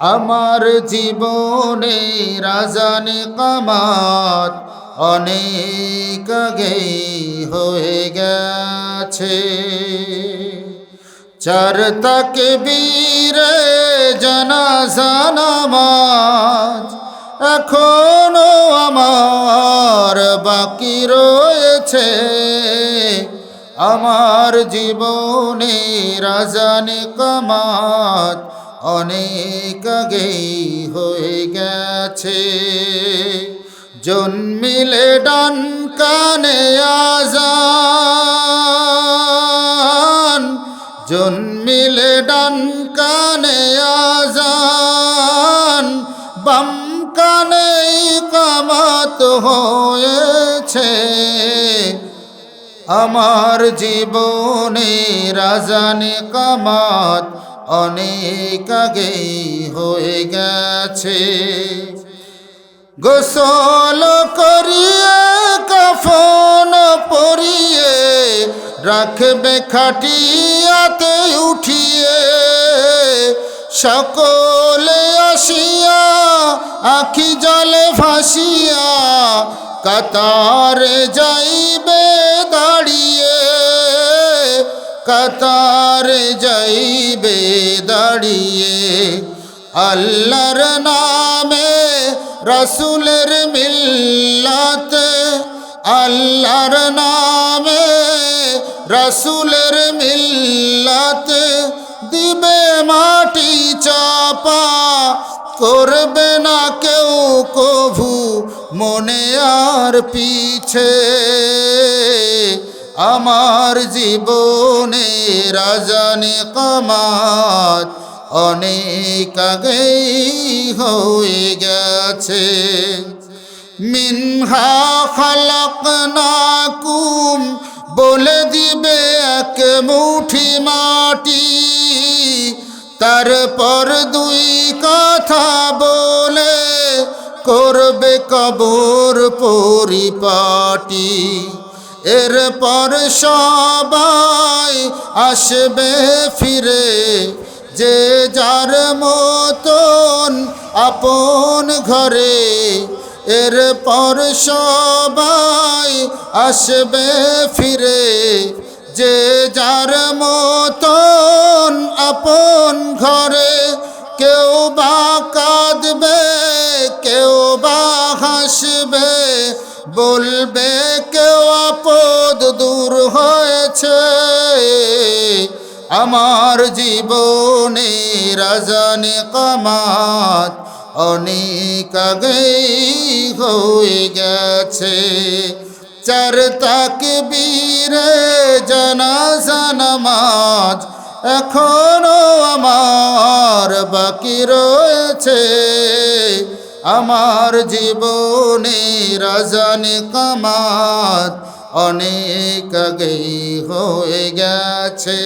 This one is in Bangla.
আমার জীবনে রাজানে কামাত অনেক আগেই হয়ে গেছে। চার তাকে বীরে জানাজা নামাজ এখনও আমার বাকি রয়েছে। আমার জীবনে রাজানে কামাত অনেক আগেই হয়ে গেছে। জন্মিলে ডান কানে আজান। জন্মিলে ডান কানে আজান। বাম কানে কামাত হয়েছে। আমার জীবনে রাজানে কামাত অনেক আগেই হয়ে গেছে। গোসল করিয়ে, কাফন পরিয়ে, রাখবে খাটিয়াতে উঠিয়ে। সকলে আসিয়া, আখি জলে ফাঁসিয়া কাতারে যাইবে দাঁড়িয়ে। কাতারে যাইবে দাঁড়িয়ে। আল্লাহর নামে রসুলের মিল্লাত, আল্লাহর নামে রসুলের মিল্লাত দিবে মাটি চাপা। করবে না কেউ কভু মনে আর পিছে। আমার জীবনে রাজানে কামাত অনেক আগেই হয়ে গেছে। মিনহা খালাকনাকুম বলে দিবে এক মুঠি মাটি। তারপর দুই কথা বলে করবে কবর পরিপাটি। এরপর সবাই আসবে ফিরে, যে যার মতন আপন ঘরে, এরপর সবাই আসবে ফিরে, যে যার মতন আপন ঘরে, কেউ বা কাঁদবে, কেউ বা হাসবে বলবে কেউ আপদ দূর হয়েছে। আমার জীবনে রাজানে কামাত অনেক আগেই হয়ে গেছে। চার তাক বীরে নামাজ এখনও আমার বাকি রয়েছে। আমার জীবনে রাজানে কামাত অনেক আগেই হয়ে গেছে।